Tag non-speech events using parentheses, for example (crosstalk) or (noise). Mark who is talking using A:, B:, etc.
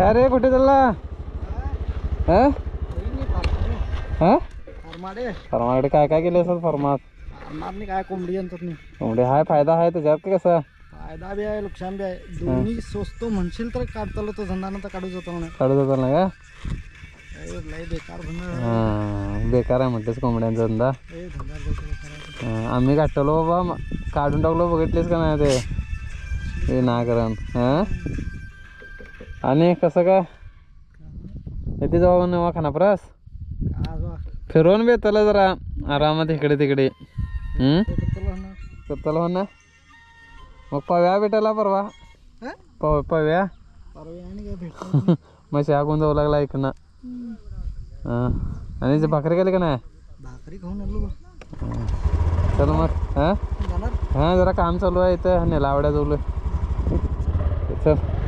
A: अरे कुठे चालला? हा? हा?
B: फरमाडे.
A: फर्माकडे काय काय केलं असं फर्मात?
B: फरमाडने काय कोंबडी आणतात नाही.
A: एवढे हाय फायदा आहे त्याच्यात कसा?
B: फायदा बी आहे नुकसान बी आहे. दोन्ही स्वस्त म्हणशील तर काढतालो तो धंदा नंतर काढू जातो म्हणा.
A: काढू जाताल ना का?
B: लय बेकार धंदा.
A: बेकार आहे म्हटलेस कोंबड्यांचा धंदा. आम्ही काढलो बाबा काढून टाकलो बघितलेस का नाही ते? ते ना करण हा? आणि कसं काय? येते जाऊ नवा खानाप्रस
B: काय बा,
A: फिरवून बेताला जरा आरामात इकडे तिकडे. करताल हो ना मग पव्या भेटायला परवा.
B: हा?
A: पव पव्या (laughs) मग शाकून जाऊ लागला इकडनं आणि ते भाकरी केली का नाही?
B: भाकरी खाऊन आलो बा.
A: चल मग हा? हा जरा काम चालू आहे इथं. नेलावड्या जाऊ चल.